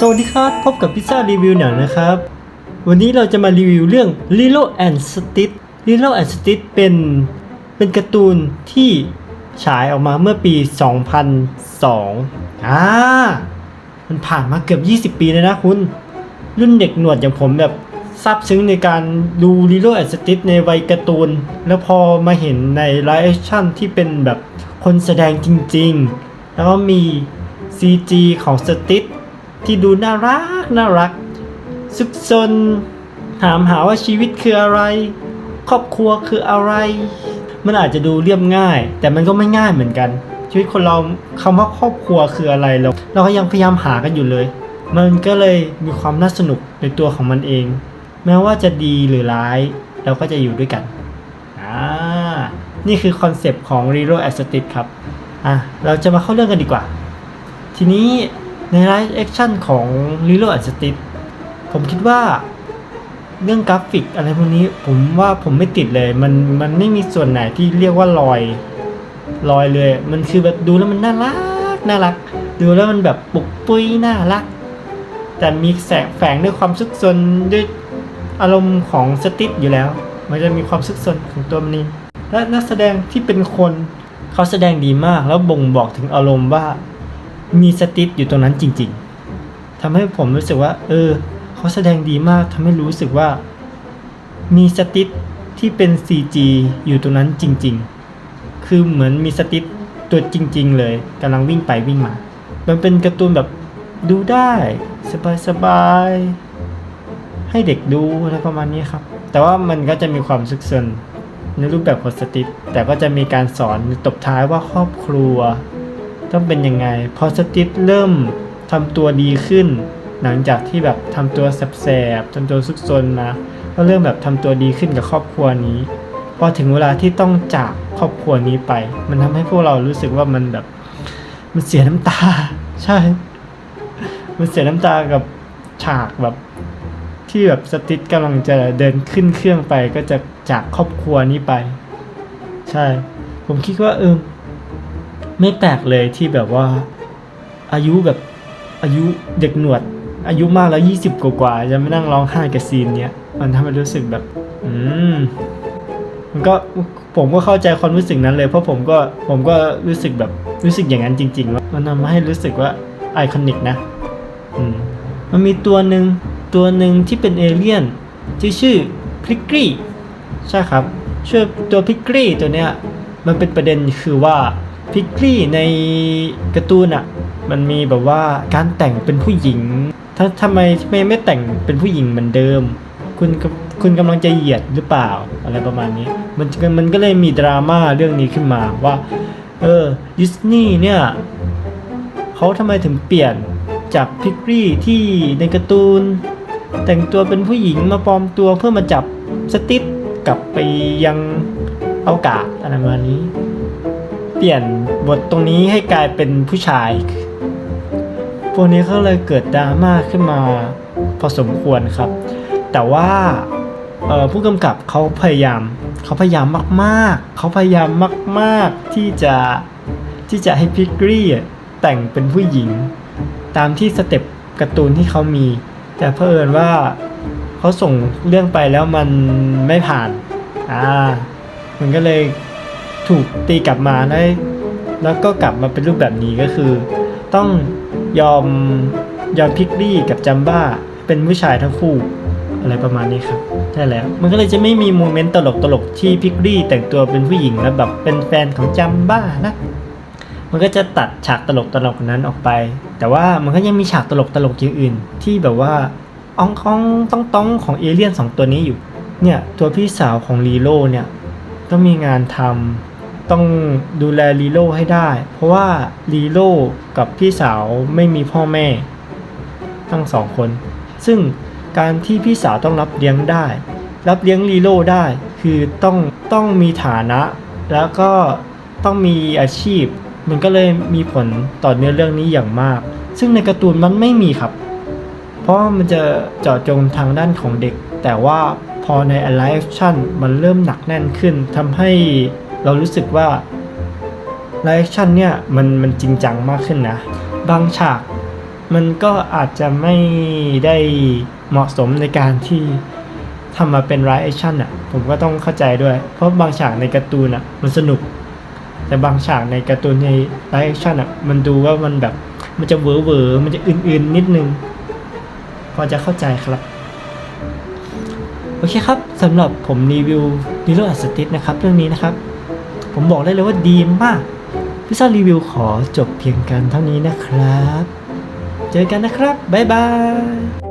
สวัสดีครับ พบกับพิซซ่ารีวิวหนังนะครับ วันนี้เราจะมารีวิวเรื่อง Lilo and Stitch Lilo and Stitch เป็นเป็นการ์ตูนที่ฉายออกมาเมื่อปี 2002อ่ามันผ่านมาเกือบ 20 ปีเลยนะคุณ รุ่นเด็กหนวดอย่างผมแบบซาบซึ้งในการดู Lilo and Stitch ในวัยการ์ตูน แล้วพอมาเห็นในไลฟ์แอคชั่นที่เป็นแบบคนแสดงจริง ๆ แล้วก็มี CG ของสติ t ที่ดูน่ารักน่ารักซุกซนถามหาว่าชีวิตคืออะไร ครอบครัวคืออะไร มันอาจจะดูเรียบง่าย แต่มันก็ไม่ง่ายเหมือนกัน ชีวิตคนเราคำว่าครอบครัวคืออะไรเราเราก็ยังพยายามหากันอยู่เลย มันก็เลยมีความน่าสนุกในตัวของมันเอง แม้ว่าจะดีหรือร้าย เราก็จะอยู่ด้วยกันอ่านี่คือคอนเซปต์ของ r e r o a s t i c ครับอะเราจะมาเข้าเรื่องกันดีกว่า ทีนี้ ในไลฟ์แอคชั่นของ Lilo and Stitch ผมคิดว่าเรื่องกราฟิกอะไรพวกนี้ผมว่าผมไม่ติดเลย มันมันไม่มีส่วนไหนที่เรียกว่าลอยลอยเลย มันคือแบบดูแล้วมันน่ารักน่ารัก ดูแล้วมันแบบปุกปุ้ยน่ารัก แต่มีแสงแฝงด้วยความซุกซนด้วยอารมณ์ของสติ๊ดอยู่แล้ว มันจะมีความซุกซนของตัวมันเองและนักแสดงที่เป็นคนเขาแสดงดีมากแล้วบ่งบอกถึงอารมณ์ว่า มีสติ๊ดอยู่ตรงนั้นจริง ๆทำให้ผมรู้สึกว่า เออ เขาแสดงดีมากทำให้รู้สึกว่า มีสติ๊ดที่เป็น CG อยู่ตรงนั้นจริง ๆ คือเหมือนมีสติ๊ดตัวจริง ๆ เลยกำลังวิ่งไปวิ่งมา มันเป็นการ์ตูนแบบดูได้สบายๆให้เด็กดูอะไรประมาณนี้ครับ แต่ว่ามันก็จะมีความซึกซนในรูปแบบของสติ๊ดแต่ก็จะมีการสอนตบท้ายว่าครอบครัว ต้องเป็นยังไง พอสติทเริ่มทำตัวดีขึ้น หลังจากที่แบบทำตัวแสบๆทำตัวซุกซนนะก็เริ่มแบบทำตัวดีขึ้นกับครอบครัวนี้ พอถึงเวลาที่ต้องจากครอบครัวนี้ไป มันทำให้พวกเรารู้สึกว่ามันแบบมันเสียน้ำตา ใช่ มันเสียน้ำตากับฉากแบบที่แบบสติทกำลังจะเดินขึ้นเครื่องไปก็จะจากครอบครัวนี้ไป ใช่ ผมคิดว่าเออ ไม่แปลกเลยที่แบบว่า อายุแบบอายุเด็กหนวด อายุมากแล้วยี่สิบกว่าๆจะไม่นั่งร้องไห้กับซีนเนี้ยมันทำให้รู้สึกแบบ อืมมันก็ผมก็เข้าใจความรู้สึกนั้นเลย เพราะผมก็ผมก็รู้สึกแบบรู้สึกอย่างนั้นจริง ๆ ว่ามันทำให้รู้สึกว่าไอคอนิกนะอืมมันมีตัวหนึ่งตัวหนึ่งที่เป็นเอเลี่ยนที่ชื่อพิกกี้ใช่ครับชื่อตัวพิกกี้ตัวเนี้ยมันเป็นประเด็นคือว่า พิกลี่ในการ์ตูนอะมันมีแบบว่าการแต่งเป็นผู้หญิง ถ้าทำไมไม่ไม่แต่งเป็นผู้หญิงเหมือนเดิม คุณกคุณกำลังจะเหยียดหรือเปล่าอะไรประมาณนี้ มันมันก็เลยมีดราม่าเรื่องนี้ขึ้นมาว่า เออดิสนีย์เนี่ยเขาทำไมถึงเปลี่ยนจากพิกลี่ที่ในการ์ตูน แต่งตัวเป็นผู้หญิงมาปลอมตัวเพื่อมาจับสติ๊ดกลับไปยังอวกาศอะไรประมาณนี้ เปลี่ยนบทตรงนี้ให้กลายเป็นผู้ชาย พวกนี้เขาเลยเกิดดราม่าขึ้นมาพอสมควรครับ แต่ว่าผู้กำกับเขาพยายามเขาพยายามมากๆ เขาพยายามมากๆที่จะที่จะให้พิกรี่แต่งเป็นผู้หญิง ตามที่สเต็ปการ์ตูนที่เขามี แต่เพิ่นว่าเขาส่งเรื่องไปแล้วมันไม่ผ่านอ่ามันก็เลย ถูกตีกลับมาได้ แล้วก็กลับมาเป็นรูปแบบนี้ก็คือ ต้องยอมยอมพิกลี่กับจัมบ้าเป็นผู้ชายทั้งคู่อะไรประมาณนี้ครับใช่แล้วมันก็เลยจะไม่มีโมเมนต์ตลกตลกที่พิกลี่แต่งตัวเป็นผู้หญิงแล้วแบบเป็นแฟนของจัมบ้านะ มันก็จะตัดฉากตลกตลกนั้นออกไป แต่ว่ามันก็ยังมีฉากตลกตลกอย่างอื่น ที่แบบว่าอ่องคองต้องต้องของเอเลี่ยนสองตัวนี้อยู่ เนี่ยตัวพี่สาวของลีโร่เนี่ยต้องมีงานทำ ต้องดูแลลีโร่ให้ได้ เพราะว่าลีโร่กับพี่สาวไม่มีพ่อแม่ ทั้งสองคน ซึ่งการที่พี่สาวต้องรับเลี้ยงได้ รับเลี้ยงลีโร่ได้คือต้องต้องมีฐานะ แล้วก็ต้องมีอาชีพ มันก็เลยมีผลต่อเนื้อเรื่องนี้อย่างมาก ซึ่งในการ์ตูนมันไม่มีครับ เพราะมันจะเจาะจงทางด้านของเด็ก แต่ว่าพอใน Alive Action มันเริ่มหนักแน่นขึ้นทำให้ เรารู้สึกว่า Live Action เนี่ยมันมันจริงจังมากขึ้นนะ บางฉากมันก็อาจจะไม่ได้เหมาะสมในการที่ทำมาเป็นไ i แอคชั่นอะผมก็ต้องเข้าใจด้วย เพราะบางฉากในการ์ตูนอะมันสนุก แต่บางฉากในการ์ตูนในไ i แอคชั่นอะมันดูว่ามันแบบมันจะเวอร์เวอร์มันจะอื่นๆนิดนึง พอจะเข้าใจครับโอเคครับสำหรับผมรีวิว l ิโ o อัสติ c นะครับ เรื่องนี้นะครับ ผมบอกได้เลยว่าดีมากพิซซ่ารีวิวขอจบเพียงกันเท่านี้นะครับ เจอกันนะครับ บ๊ายบาย